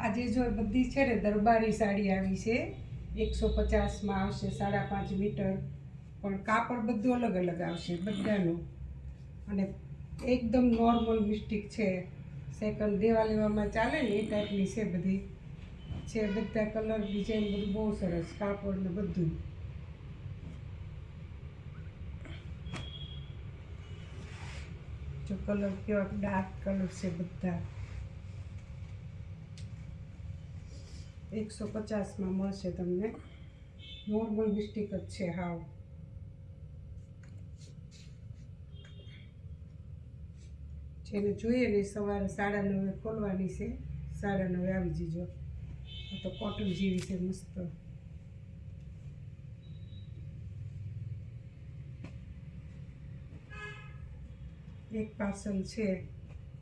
આજે જો બધી છે ને દરબારી સાડી આવી છે, એકસો પચાસમાં આવશે, સાડા પાંચ મીટર. પણ કાપડ બધું અલગ અલગ આવશે, બધાનું. અને એકદમ નોર્મલ મિસ્ટેક છે. સેકન્ડ દેવા લેવામાં ચાલે ને, એ ટાઈપની છે બધી. છે બધા કલર ડિઝાઇન બધું બહુ સરસ, કાપડ ને બધું. જો કલર કેવા ડાર્ક કલર છે બધા. એકસો પચાસમાં મળશે તમને. નોર્મલ બિસ્ટિક જ છે, હાવ. જેને જોઈએ ને સવારે સાડા નવે ખોલવાની છે. સાડા નવે આવી જજો. આ તો કોટન જેવી છે, મસ્ત. એક પાર્સલ છે,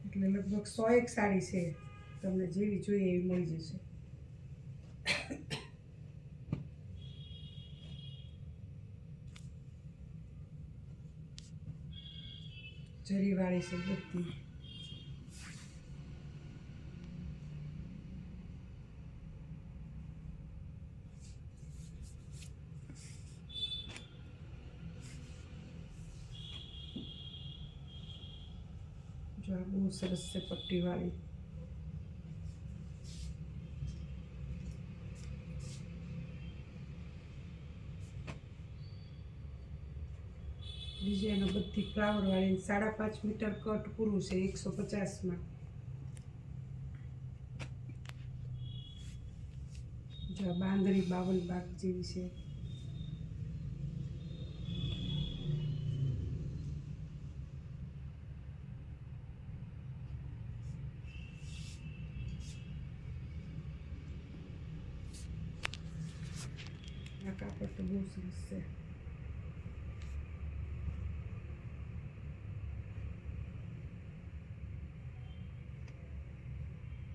એટલે લગભગ સો એક સાડી છે. તમને જેવી જોઈએ એવી મળી જશે. જરીવાળી છે બધી જો આ બહુ સરસ છે પટ્ટીવાળી ડિઝાઇનો બધી ફ્લાવરવાળી સાડા પાંચ મીટર કટ પૂરું છે, એકસો પચાસમાં. જો બાંધણી બાવન બાગ જેવી છે. આ કાપડ તો બહુ સરસ છે.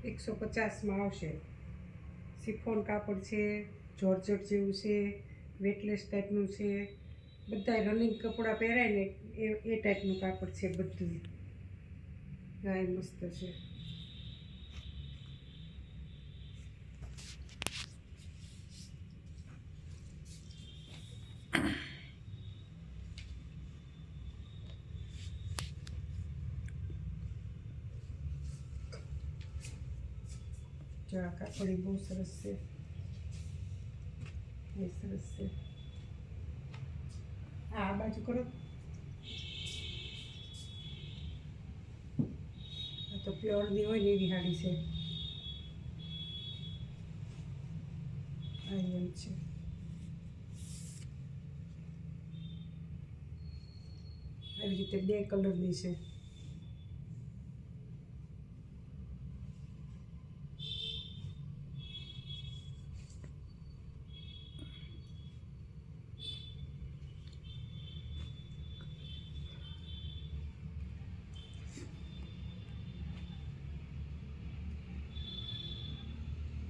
એકસો પચાસમાં આવશે. સિફોન કાપડ છે, જોર્જટ જેવું છે, વેટલેસ ટાઈપનું છે. બધા રનિંગ કપડાં પહેરાય ને એ એ ટાઈપનું કાપડ છે બધું ગાય મસ્ત છે. જો આ કાપડી બહુ સરસ છે એ સરસ છે હા આ બાજુ કરો તો પ્યોરની હોય ને એવી હાડી છે આ એમ છે આવી રીતે બે કલરની છે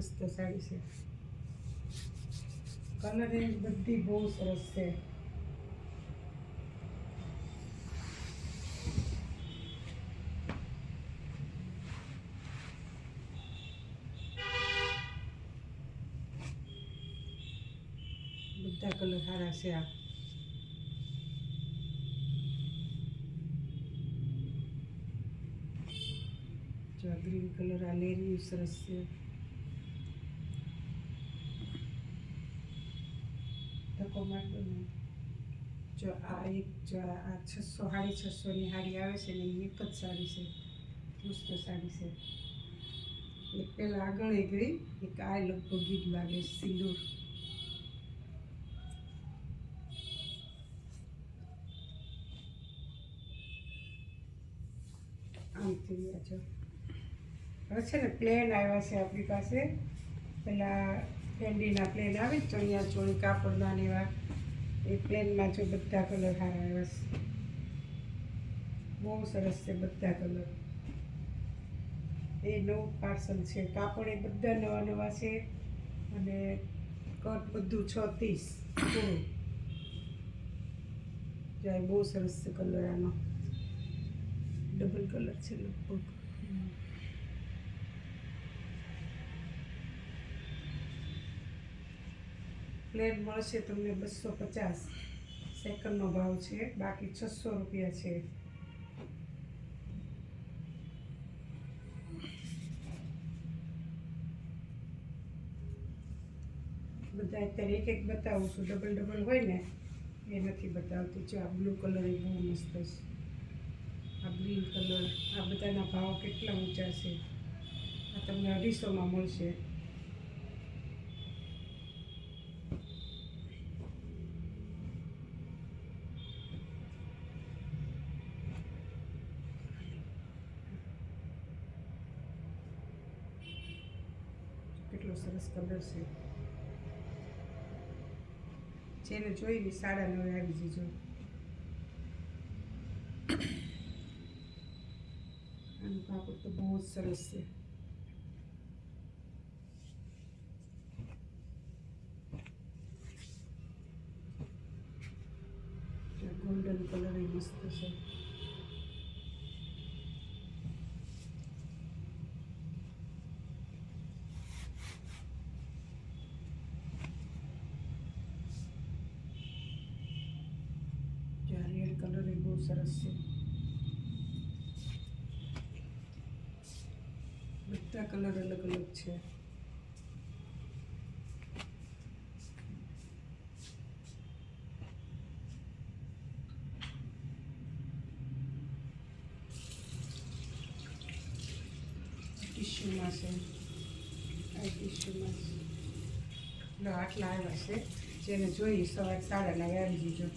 મસ્ત સાડી છે. કલર રેન્જ બધી બહુ સરસ છે. બધા કલર સારા છે આ. ગ્રીન કલર આ લેરી સરસ છે. મારતો જો આ એક, જો આ છસો, સાડી છસોની સાડી આવે છે ને એ એક જ સાડી છે. મસ્ત સાડી છે. એક પહેલાં આગળ એ ગઈ, એક આ લગભગ ગીત લાગે, સિંદૂર. આમથી આ જો હવે છે ને પ્લેન આવ્યા છે આપણી પાસે. પેલા કેન્ડીના પ્લેન આવે ચણિયા ચોળી કાપડના એવા એ પ્લેનમાં જો બધા કલર સારા આવ્યા છે બહુ સરસ છે બધા કલર એ નવું પાર્સલ છે. કાપડ એ બધા નવા નવા છે અને કટ બધું છ ત્રીસ પૂરું જાય બહુ સરસ છે કલર આનો ડબલ કલર છે લગભગ. પ્લેન મળશે તમને બસો પચાસ. સેકન્ડનો ભાવ છે. બાકી છસો રૂપિયા છે. બધા અત્યારે એક એક બતાવું છું. ડબલ ડબલ હોય ને, એ નથી બતાવતી. જો આ બ્લુ કલર એ બહુ મસ્ત છે. આ ગ્રીન કલર આ બધાના ભાવ કેટલા ઊંચા છે. આ તમને અઢીસોમાં મળશે. કેટલો સરસ કલર છે. જેને જોઈ ને સાડા નવે આવી જજો. આનું કાપડ તો બહુ જ સરસ છે. ગોલ્ડન કલર એ મસ્ત છે જો આ રેડ કલર એ બહુ સરસ છે બધા કલર અલગ અલગ છે આ છે આટલા આવ્યા છે જેને જોઈ સવારે સાડા નવે આવી જજો